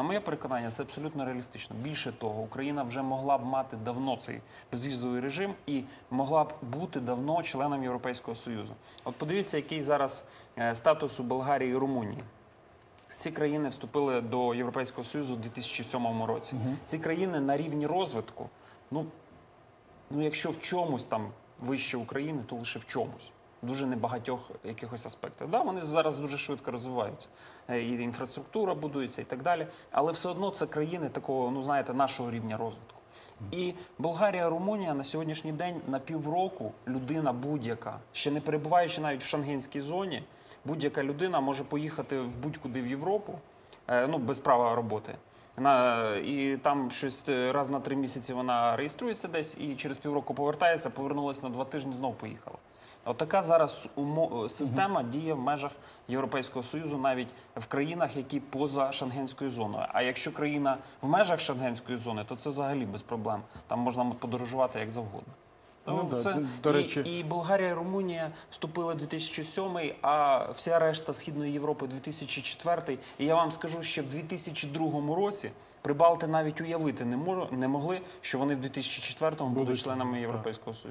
На моє переконання, це абсолютно реалістично. Більше того, Україна вже могла б мати давно цей безвізовий режим і могла б бути давно членом Європейського Союзу. От подивіться, який зараз е, статус у Болгарії і Румунії. Ці країни вступили до Європейського Союзу у 2007 році. Ці країни на рівні розвитку, ну, ну якщо в чомусь там вище України, то лише в чомусь. Дуже небагатьох якихось аспектах. Да, вони зараз дуже швидко розвиваються. Е, І інфраструктура будується, і так далі. Але все одно це країни такого, ну знаєте, нашого рівня розвитку. І Болгарія, Румунія на сьогоднішній день на півроку людина будь-яка, ще не перебуваючи навіть в шенгенській зоні, будь-яка людина може поїхати в будь-куди в Європу, е, ну без права роботи. На, і там щось е, раз на три місяці вона реєструється десь і через півроку повертається, повернулася на два тижні, знов поїхала. От така зараз умо- е, система діє в межах Європейського Союзу, навіть в країнах, які поза шенгенською зоною. А якщо країна в межах шенгенської зони, то це взагалі без проблем. Там можна подорожувати як завгодно. Ну, да, це, до і- речі- і, Болгарія і Румунія вступили 2007, а вся решта Східної Європи 2004. І я вам скажу, що в 2002 році Прибалти навіть уявити не, можу, не могли, що вони в 2004 будуть Будуть, членами. Європейського Союзу.